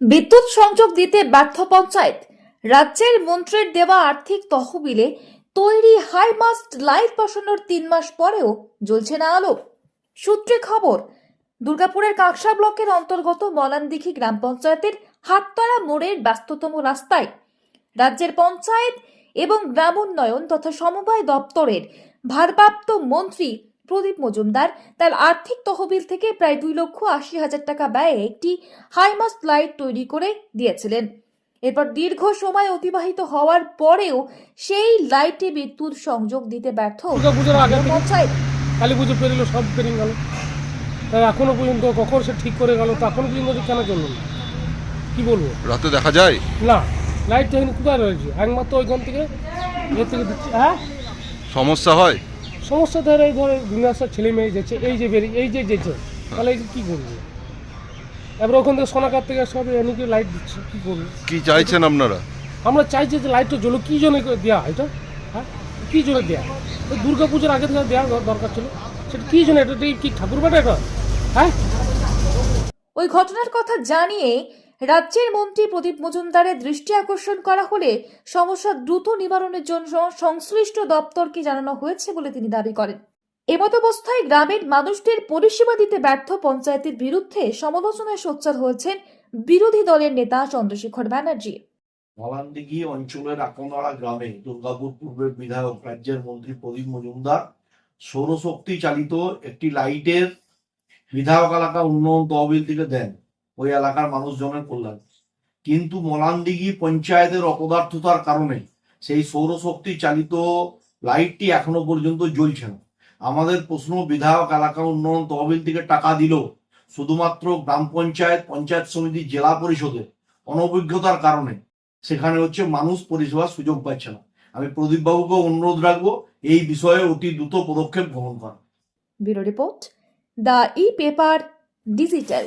বিদ্যুৎ সংযোগ দিতে ব্যর্থ পঞ্চায়েত। রাজ্যের মন্ত্রীর দেওয়া আর্থিক তহবিলে তৈরি হাই মাস্ট লাইট বসানোর তিন মাস পরেও জ্বলছে না আলো। সূত্রে খবর, দুর্গাপুরের কাকসা ব্লকের অন্তর্গত মলানদিঘি গ্রাম পঞ্চায়েতের হাটতলা মোড়ের ব্যস্ততম রাস্তায় রাজ্যের পঞ্চায়েত এবং গ্রাম উন্নয়ন তথা সমবায় দপ্তরের ভারপ্রাপ্ত মন্ত্রী প্রদীপ মজুমদার। তার আর্থিক তহবিল থেকে প্রায় দুই লক্ষ আশি হাজার টাকা ব্যয়ে একটি হাইমাস্ট লাইট তৈরি করে দিয়েছিলেন। এরপর দীর্ঘ সময় অতিবাহিত হওয়ার পরেও সেই লাইটে বিদ্যুৎ সংযোগ দিতে ব্যর্থ পঞ্চায়েত কালী পুজো পেরিলো সব পেরিয়ে গেল। তাই এখনও পর্যন্ত কখন সে ঠিক করে গেল তা এখনও পর্যন্ত কেন চলল না কী বলব? রাতে দেখা যায়? না লাইট কোথায় রয়েছে? একমাত্র ওইখান থেকে এর থেকে দিচ্ছে হ্যাঁ? সমস্যা হয়? সমস্যা ধরে এই ধরে বিনাশা ছেলে মেয়ে যাচ্ছে এই যে বেরিয়ে এই যে যেছে তাহলে এই যে কী করব? এবার ওখান থেকে সোনাকার থেকে সব এনেকে লাইট দিচ্ছে কী করব? কি চাইছেন আপনারা? আমরা চাইছি যে লাইটটা জ্বলো কী জন্য দেওয়া এটা? হ্যাঁ? কী জন্য দেওয়া ওই দুর্গা পুজোর আগে থেকে দেওয়া দরকার ছিল। সেটা কী জন্য? এটা কি ঠাকুর বাটা এটা? হ্যাঁ? ওই ঘটনার কথা জানিয়ে রাজ্যের মন্ত্রী প্রদীপ মজুমদারের দৃষ্টি আকর্ষণ করা হলে সমস্যা দ্রুত নিবারণের জন্য সংশ্লিষ্ট দপ্তরকে জানানো হয়েছে বলে তিনি দাবি করেন। এমত অবস্থায় গ্রামের মানুষদের পরিষেবা দিতে ব্যর্থ পঞ্চায়েতের বিরুদ্ধে সমালোচনায় সোচ্চার হয়েছেন বিরোধী দলের নেতা চন্দ্রশেখর ব্যানার্জি। মলানদিঘি অঞ্চলের গ্রামে দুর্গাপুর পূর্বের বিধায়ক রাজ্যের মন্ত্রী প্রদীপ মজুমদার সৌরশক্তি চালিত একটি লাইটের বিধায়ক এলাকা উন্নয়ন তহবিল থেকে দেন। ওই এলাকার মানুষজনের কল্যাণ। কিন্তু মলানদিঘি পঞ্চায়েতের অপদার্থতার কারণে সেই সৌরশক্তি চালিত লাইটটি এখনও পর্যন্ত জ্বলছে না। আমাদের প্রশ্ন বিধায়ক এলাকা উন্নয়ন তহবিল থেকে টাকা দিল শুধুমাত্র গ্রাম পঞ্চায়েত পঞ্চায়েত সমিতি, জেলা পরিষদের অনভিজ্ঞতার কারণে। সেখানে হচ্ছে মানুষ পরিষেবার সুযোগ পাচ্ছে না। আমি প্রদীপ বাবুকে অনুরোধ রাখব, এই বিষয়ে অতি দ্রুত পদক্ষেপ গ্রহণ করা। Bureau report, the e paper digital.